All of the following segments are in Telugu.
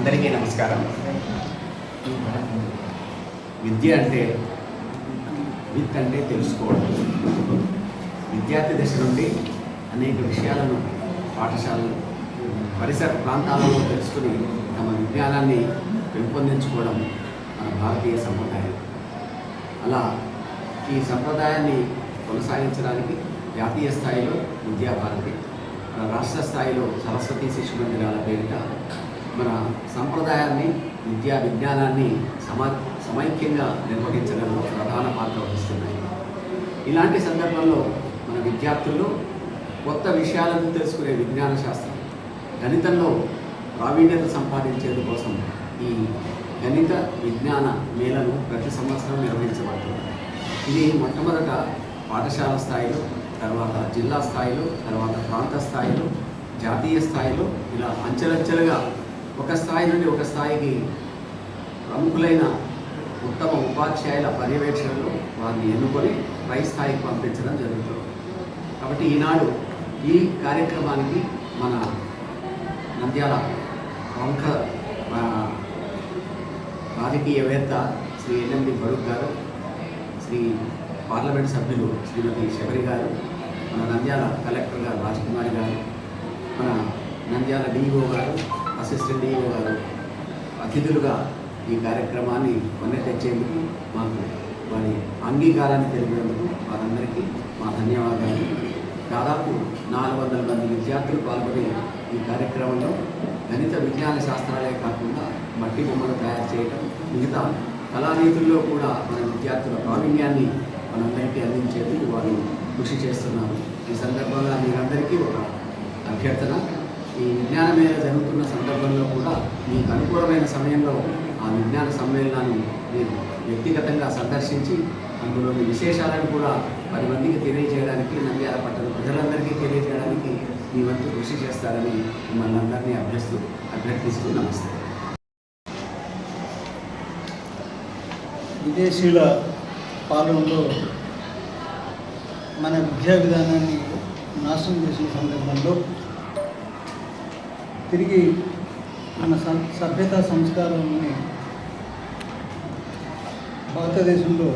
అందరికీ నమస్కారం. విద్య అంటే విత్ అంటే తెలుసుకోవడం. విద్యార్థి దశ నుండి అనేక విషయాలను పాఠశాలలు పరిసర ప్రాంతాలలో తెలుసుకుని తమ విజ్ఞానాన్ని పెంపొందించుకోవడం మన భారతీయ సంప్రదాయం. అలా ఈ సంప్రదాయాన్ని కొనసాగించడానికి జాతీయ స్థాయిలో విద్యాభారతి రాష్ట్ర స్థాయిలో సరస్వతి శిశు మందిరాల పేరిట మన సంప్రదాయాన్ని విద్యా విజ్ఞానాన్ని సమా సమైక్యంగా నిర్వహించడంలో ప్రధాన పాత్ర వహిస్తున్నాయి. ఇలాంటి సందర్భంలో మన విద్యార్థుల్లో కొత్త విషయాలను తెలుసుకునే విజ్ఞాన శాస్త్రం గణితంలో ప్రావీణ్యత సంపాదించేందు కోసం ఈ గణిత విజ్ఞాన మేళను ప్రతి సంవత్సరం నిర్వహించబడుతుంది. ఇది మొట్టమొదట పాఠశాల స్థాయిలో తర్వాత జిల్లా స్థాయిలో తర్వాత ప్రాంత స్థాయిలో జాతీయ స్థాయిలో ఇలా అంచెలంచెలుగా ఒక స్థాయి నుండి ఒక స్థాయికి ప్రముఖులైన ఉత్తమ ఉపాధ్యాయుల పర్యవేక్షణలో వారిని ఎన్నుకొని పై స్థాయికి పంపించడం జరుగుతుంది. కాబట్టి ఈనాడు ఈ కార్యక్రమానికి మన నంద్యాల ప్రముఖ రాజకీయవేత్త శ్రీ ఎన్ఎండి ఫరూక్ గారు శ్రీ పార్లమెంట్ సభ్యులు శ్రీమతి శబరి గారు మన నంద్యాల కలెక్టర్ గారు రాజకుమారి గారు మన నంద్యాల డిఓ గారు అసిస్టెంట్ డిఈఓ గారు అతిథులుగా ఈ కార్యక్రమాన్ని కొన్న తెచ్చేందుకు మాకు వారి అంగీకారాన్ని తెలిపినందుకు వారందరికీ మా ధన్యవాదాలు. దాదాపు నాలుగు వందల మంది విద్యార్థులు పాల్గొనే ఈ కార్యక్రమంలో గణిత విజ్ఞాన శాస్త్రాలే కాకుండా మట్టి బొమ్మలు తయారు చేయడం మిగతా కళారీతుల్లో కూడా మన విద్యార్థుల ప్రావీణ్యాన్ని మనందరికీ అందించేందుకు వారు కృషి చేస్తున్నారు. ఈ సందర్భంగా మీరందరికీ ఒక అభ్యర్థన. ఈ విజ్ఞాన మేళ జరుగుతున్న సందర్భంలో కూడా మీకు అనుకూలమైన సమయంలో ఆ విజ్ఞాన సమ్మేళనాన్ని మీరు వ్యక్తిగతంగా సందర్శించి అందులోని విశేషాలను కూడా పది మందికి తెలియజేయడానికి నంద్యాల పట్టణ ప్రజలందరికీ తెలియజేయడానికి మీ వంతు కృషి చేస్తారని మిమ్మల్ని అందరినీ అభ్యస్తూ అభ్యర్థిస్తూ నమస్తే. విదేశీయుల పాలనలో మన విద్యా విధానాన్ని నాశనం చేసిన సందర్భంలో తిరిగి మన సభ్యత సంస్కారాన్ని భారతదేశంలో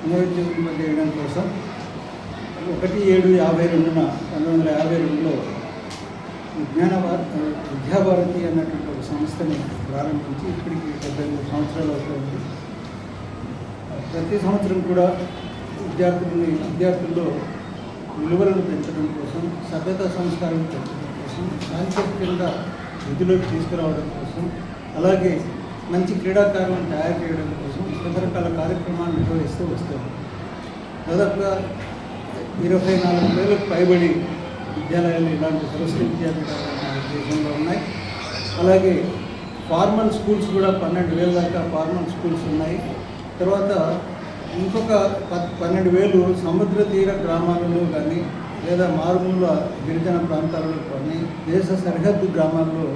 పునరుజ్జీవింపజేయడం కోసం ఒకటి ఏడు యాభై రెండున పంతొమ్మిది వందల యాభై రెండులో విజ్ఞాన విద్యాభారతి అన్నటువంటి ఒక సంస్థని ప్రారంభించి ఇప్పటికి డెబ్బై మూడు సంవత్సరాలు అవుతుంది. ప్రతి సంవత్సరం కూడా విద్యార్థులని విద్యార్థుల్లో విలువలను పెంచడం కోసం సభ్యత సంస్కారం పెంచడం కోసం సాంకేతికంగా విధిలోకి తీసుకురావడం కోసం అలాగే మంచి క్రీడాకారులను తయారు చేయడం కోసం రకరకాల కార్యక్రమాలు నిర్వహిస్తూ వస్తారు. దాదాపుగా ఇరవై నాలుగు వేలకు పైబడి విద్యాలయాలు ఇలాంటి సరస్వతి విద్యాపీఠాలు మన దేశంలో ఉన్నాయి. అలాగే ఫార్మల్ స్కూల్స్ కూడా పన్నెండు వేల దాకా ఫార్మల్ స్కూల్స్ ఉన్నాయి. తర్వాత ఇంకొక ప- పన్నెండు వేలు సముద్ర తీర గ్రామాలలో కానీ లేదా మారుమూల గిరిజన ప్రాంతాలలో కానీ దేశ సరిహద్దు గ్రామాల్లో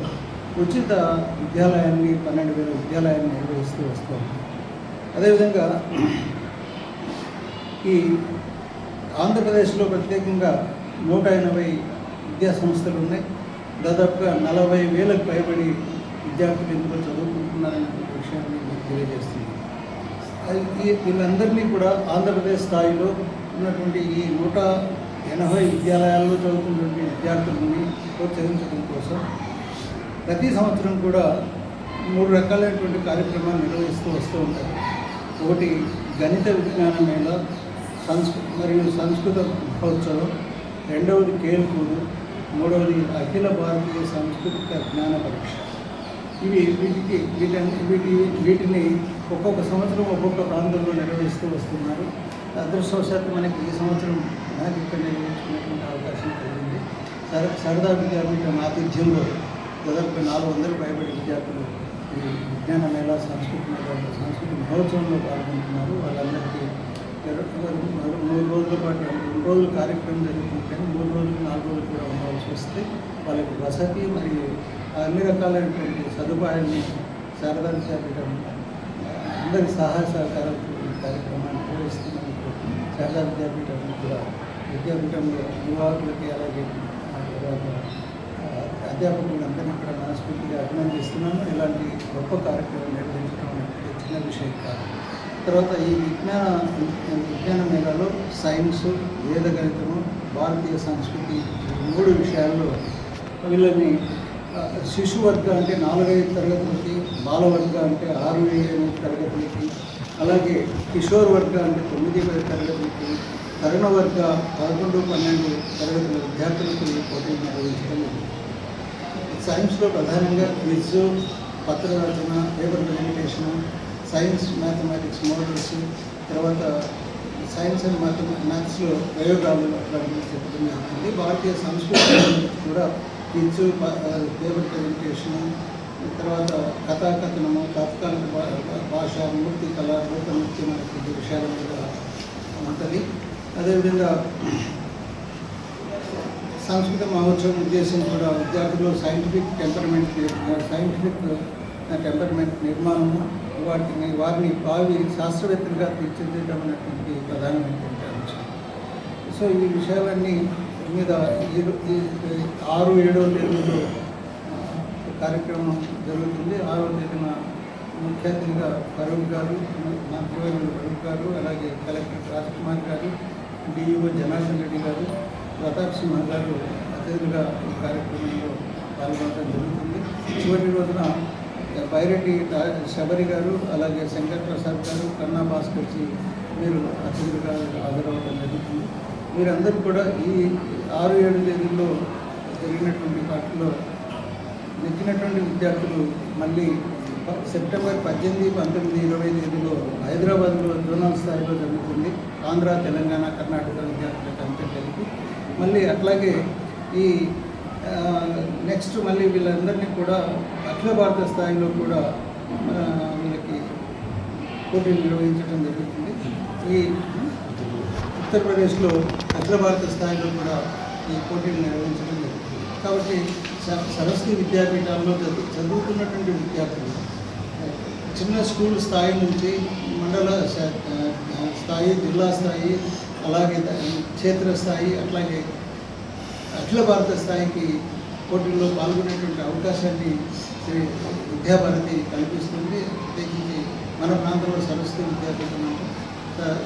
ఉచిత విద్యాలయాన్ని పన్నెండు వేల విద్యాలయాన్ని నిర్వహిస్తూ వస్తాం. అదేవిధంగా ఈ ఆంధ్రప్రదేశ్లో ప్రత్యేకంగా నూట ఎనభై విద్యా సంస్థలు ఉన్నాయి. దాదాపుగా నలభై వేలకు పైబడి విద్యార్థులు ఇందులో చదువుకుంటున్నారనే విషయాన్ని మీకు తెలియజేస్తుంది వీళ్ళందరినీ కూడా ఆంధ్రప్రదేశ్ స్థాయిలో ఉన్నటువంటి ఈ నూట ఎనభై విద్యాలయాల్లో చదువుతున్నటువంటి విద్యార్థులని ప్రోత్సహించడం కోసం ప్రతి సంవత్సరం కూడా మూడు రకాలైనటువంటి కార్యక్రమాలు నిర్వహిస్తూ వస్తూ ఉంటారు ఒకటి గణిత విజ్ఞాన మేళ సంస్కృ మరియు సంస్కృత మహోత్సవం. రెండవది కేల్కూరు మూడవది అఖిల భారతీయ సాంస్కృతిక జ్ఞాన పరీక్ష. ఇవి వీటికి వీటి వీటి వీటిని ఒక్కొక్క సంవత్సరం ఒక్కొక్క ప్రాంతంలో నిర్వహిస్తూ వస్తున్నారు. అదృష్టవశాత్తు మనకి ఈ సంవత్సరం నాకు ఇక్కడ నిర్వహించుకునేటువంటి అవకాశం కలిగింది. సర సరదా విద్యాపీఠం ఆతిథ్యంలో దాదాపు నాలుగు వందల పైబడి విద్యార్థులు ఈ విజ్ఞాన మేళ సంస్కృతి మేళ సంస్కృతి మహోత్సవంలో పాల్గొంటున్నారు. వాళ్ళందరికీ మూడు రోజుల పాటు రెండు రోజులు కార్యక్రమం జరుగుతుంది కానీ మూడు రోజులు నాలుగు రోజులు కూడా ఉండవలసి వస్తే వాళ్ళకి వసతి మరియు అన్ని రకాలైనటువంటి సదుపాయాన్ని శారదా విద్యాపీఠం అందరి సహాయ సహకారాలతో కార్యక్రమాన్ని నిర్వహిస్తున్నాను శారదా విద్యాపీఠం కూడా విద్యాపీఠంలో నిర్వాహకులకి అలాగే ఆ తర్వాత ఆ, అధ్యాపకులందరినీ కూడా మనస్ఫూర్తిగా అభినందిస్తున్నాను. ఇలాంటి గొప్ప కార్యక్రమం నిర్వహించడం అనేది చిన్న విషయం కాదు. తర్వాత ఈ విజ్ఞాన విజ్ఞాన మేళాలో సైన్స్ వేద గణితము భారతీయ సంస్కృతి మూడు విషయాల్లో వీళ్ళని శిశువర్గ శిశు వర్గ అంటే నాలుగైదు తరగతులకి బాలవర్గ అంటే ఆరు ఏడు తరగతులకి అలాగే కిషోర్ వర్గ అంటే తొమ్మిది పది తరగతులకి తరుణ వర్గ పదకొండు పన్నెండు తరగతుల విద్యార్థులకు ఈ పోటీలు నిర్వహించడం సైన్స్లో ప్రధానంగా క్విజ్ పత్ర రచన paper presentation science mathematics models తర్వాత సైన్స్ అండ్ మ్యాథమె మ్యాథ్స్లో ప్రయోగాలు అట్లాంటివి చెప్పడం భారతీయ సంస్కృతి కూడా క్విజ్ పేపర్ ప్రెజెంటేషన్ తర్వాత కథాకథనము తాత్కాలిక భాష మూర్తి కళ లోకనృత్యం అనేటువంటి విషయాల మీద ఉంటుంది. అదేవిధంగా సాంస్కృతిక మహోత్సవం ఉద్దేశం కూడా విద్యార్థులు సైంటిఫిక్ టెంపర్మెంట్ సైంటిఫిక్ టెంపర్మెంట్ నిర్మాణము వాటిని వారిని భావి శాస్త్రవేత్తలుగా తీర్చిదిద్దడం అనేటువంటి ప్రధానమైనటువంటి అంశం. సో ఈ విషయాలన్నీ మీద ఆరు ఏడో తేదీలో కార్యక్రమం జరుగుతుంది. ఆరో తేదీన ముఖ్య అతిథిగా ఫరూక్ గారు మంత్రివర్యులు ఫరూక్ గారు అలాగే కలెక్టర్ రాజ్కుమార్ గారు డిఈఓ జనార్దన్ రెడ్డి గారు ప్రతాప్ సింహ గారు అతిథులుగా ఈ కార్యక్రమంలో పాల్గొనడం జరుగుతుంది. చివరి రోజున బైరెడ్డి శబరి గారు అలాగే శంకర్ ప్రసాద్ గారు కన్నా భాస్కర్జీ మీరు అతిథులుగా హాజరవడం జరుగుతుంది. మీరందరూ కూడా ఈ ఆరు ఏడు తేదీల్లో జరిగినటువంటి పాటలో నెచ్చినటువంటి విద్యార్థులు మళ్ళీ సెప్టెంబర్ పద్దెనిమిది పంతొమ్మిది ఇరవై తేదీలో హైదరాబాద్లో జోనల్ స్థాయిలో జరుగుతుంది. ఆంధ్ర తెలంగాణ కర్ణాటక విద్యార్థులకు అంతా కలిపి. మళ్ళీ అట్లాగే ఈ నెక్స్ట్ మళ్ళీ వీళ్ళందరినీ కూడా అఖిల భారత స్థాయిలో కూడా వీళ్ళకి పోటీలు నిర్వహించడం జరుగుతుంది. ఈ ఉత్తరప్రదేశ్లో అఖిల భారత స్థాయిలో కూడా ఈ పోటీలు నిర్వహించడం జరుగుతుంది. కాబట్టి స- సరస్వతి విద్యాపీఠాల్లో చదువు చదువుతున్నటువంటి విద్యార్థులు చిన్న స్కూల్ స్థాయి నుంచి మండల స్థాయి జిల్లా స్థాయి అలాగే క్షేత్ర స్థాయి అట్లాగే అఖిల భారత స్థాయికి పోటీల్లో పాల్గొనేటువంటి అవకాశాన్ని శ్రీ విద్యాభారతి కల్పిస్తుంది. ప్రత్యేకించి మన ప్రాంతంలో సరస్వతి విద్యాపీఠం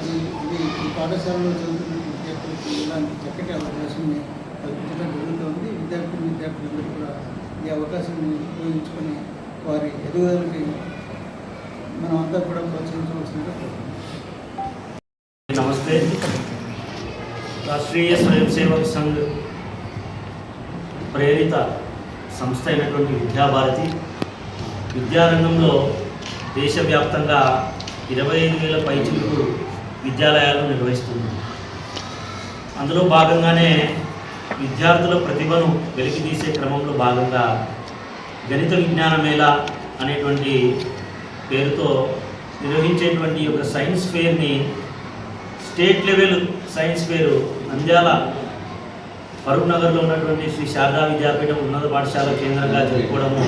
ఈ ఇది ఈ పాఠశాలలో చదువుతున్న విద్యార్థులకు ఇలాంటి చక్కటి అవకాశాన్ని కల్పించడం జరుగుతుంది. విద్యార్థులు విద్యార్థులందరూ కూడా ఈ అవకాశాన్ని ఉపయోగించుకొని వారి ఎదుగుదలకి కూడా నమస్తే. రాష్ట్రీయ స్వయం సేవక సంఘ్ ప్రేరిత సంస్థ అయినటువంటి విద్యాభారతి విద్యారంగంలో దేశవ్యాప్తంగా ఇరవై ఐదు వేల పైచిలుకు విద్యాలయాలు నిర్వహిస్తుంది. అందులో భాగంగానే విద్యార్థుల ప్రతిభను వెలికితీసే క్రమంలో భాగంగా గణిత విజ్ఞాన మేళ అనేటువంటి పేరుతో నిర్వహించేటువంటి ఈ యొక్క science ఫేర్ని state level science fair Nandyal Farooq నగర్లో ఉన్నటువంటి శ్రీ శారదా విద్యాపీఠం ఉన్నత పాఠశాల కేంద్రంగా జరుపుకోవడము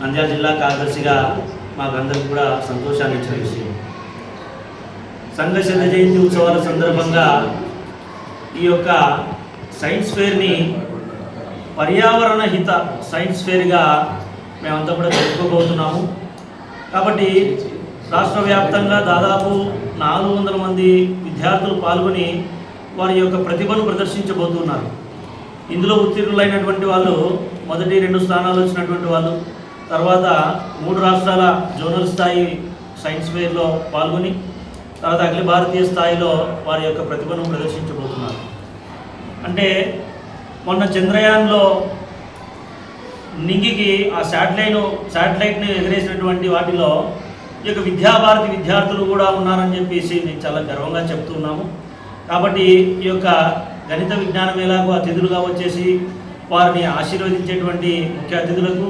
నంద్యాల జిల్లా కార్యదర్శిగా మాకందరికి కూడా సంతోషాన్ని ఇచ్చిన విషయం సంఘ శత జయంతి ఉత్సవాల సందర్భంగా ఈ యొక్క సైన్స్ ఫేర్ని పర్యావరణ హిత సైన్స్ ఫేర్గా మేమంతా కూడా జరుపుకోబోతున్నాము. కాబట్టి రాష్ట్ర వ్యాప్తంగా దాదాపు నాలుగు వందల మంది విద్యార్థులు పాల్గొని వారి యొక్క ప్రతిభను ప్రదర్శించబోతున్నారు. ఇందులో ఉత్తీర్ణులైనటువంటి వాళ్ళు మొదటి రెండు స్థానాలు వచ్చినటువంటి వాళ్ళు తర్వాత మూడు రాష్ట్రాల జోనల్ స్థాయి సైన్స్ ఫేర్లో పాల్గొని తర్వాత అఖిల భారతీయ స్థాయిలో వారి యొక్క ప్రతిభను ప్రదర్శించబోతున్నారు. అంటే మొన్న చంద్రయాన్లో నింగికి ఆ శాటిలైట్ శాటిలైట్ని ఎగరేసినటువంటి వాటిలో ఈ యొక్క విద్యాభారతి విద్యార్థులు కూడా ఉన్నారని చెప్పేసి నేను చాలా గర్వంగా చెప్తున్నాము కాబట్టి ఈ యొక్క గణిత విజ్ఞాన మేళాకు అతిథులుగా వచ్చేసి వారిని ఆశీర్వదించేటువంటి ముఖ్య అతిథులకు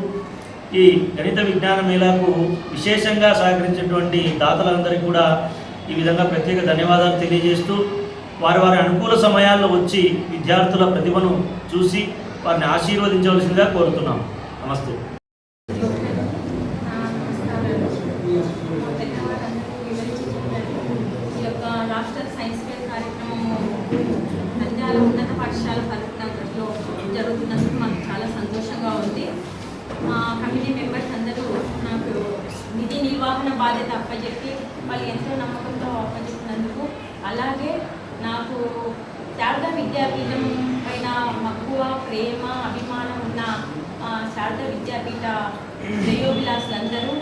ఈ గణిత విజ్ఞాన మేళాకు విశేషంగా సహకరించినటువంటి దాతలందరికీ కూడా ఈ విధంగా ప్రత్యేక ధన్యవాదాలు తెలియజేస్తూ వారి వారి అనుకూల సమయాల్లో వచ్చి విద్యార్థుల ప్రతిభను చూసి వారిని ఆశీర్వదించవలసిందిగా కోరుతున్నాం నమస్తే. ఈ యొక్క రాష్ట్ర సైన్స్ ఫేర్ కార్యక్రమము నంద్యాల ఉన్నత పాఠశాల ఫరూక్ జరుగుతున్నందుకు మాకు చాలా సంతోషంగా ఉంది. కమిటీ మెంబర్స్ అందరూ నాకు నిధి నిర్వహణ బాధ్యత అప్పచెప్పి వాళ్ళు ఎంతో నమ్మకంతో అప్పచెప్పినందుకు అలాగే నాకు శారదా విద్యాపీఠం పైన మక్కువ ప్రేమ అభిమానం ఉన్న ఆ, శారదా విద్యాపీఠ శ్రేయోభిలాసులందరూ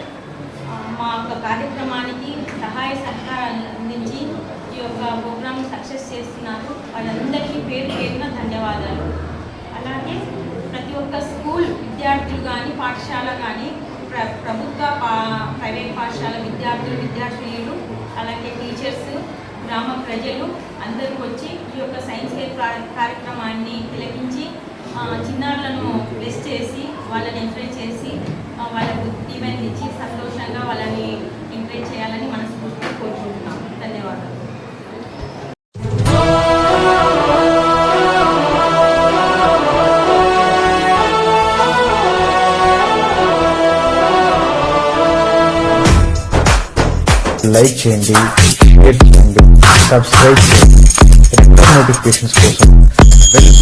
మా యొక్క కార్యక్రమానికి సహాయ సహకారాలు అందించి ఈ యొక్క ప్రోగ్రామ్ సక్సెస్ చేస్తున్నారు. వాళ్ళందరికీ పేరు పేరున ధన్యవాదాలు. అలాగే ప్రతి ఒక్క స్కూల్ విద్యార్థులు కానీ పాఠశాల కానీ ప్ర ప్రభుత్వ పా ప్రైవేట్ పాఠశాల విద్యార్థులు విద్యార్థినులు అలాగే టీచర్స్ గ్రామ ప్రజలు అందరూ వచ్చి ఈ యొక్క సైన్స్ ఫేర్ కార్య- కార్యక్రమాన్ని తిలకించి చిన్నారులను బ్లెస్ చేసి వాళ్ళని ఎంకరేజ్ చేసి వాళ్ళకు ఈవెంట్ ఇచ్చి సంతోషంగా వాళ్ళని ఎంకరేజ్ చేయాలని మనస్ఫూర్తిగా కోరుకుంటున్నాం. ధన్యవాదాలు. లైక్ చేయండి షేర్ చేయండి సబ్స్క్రైబ్ చేయండి. రెగ్యులర్ నోటిఫికేషన్స్ కోసం బెల్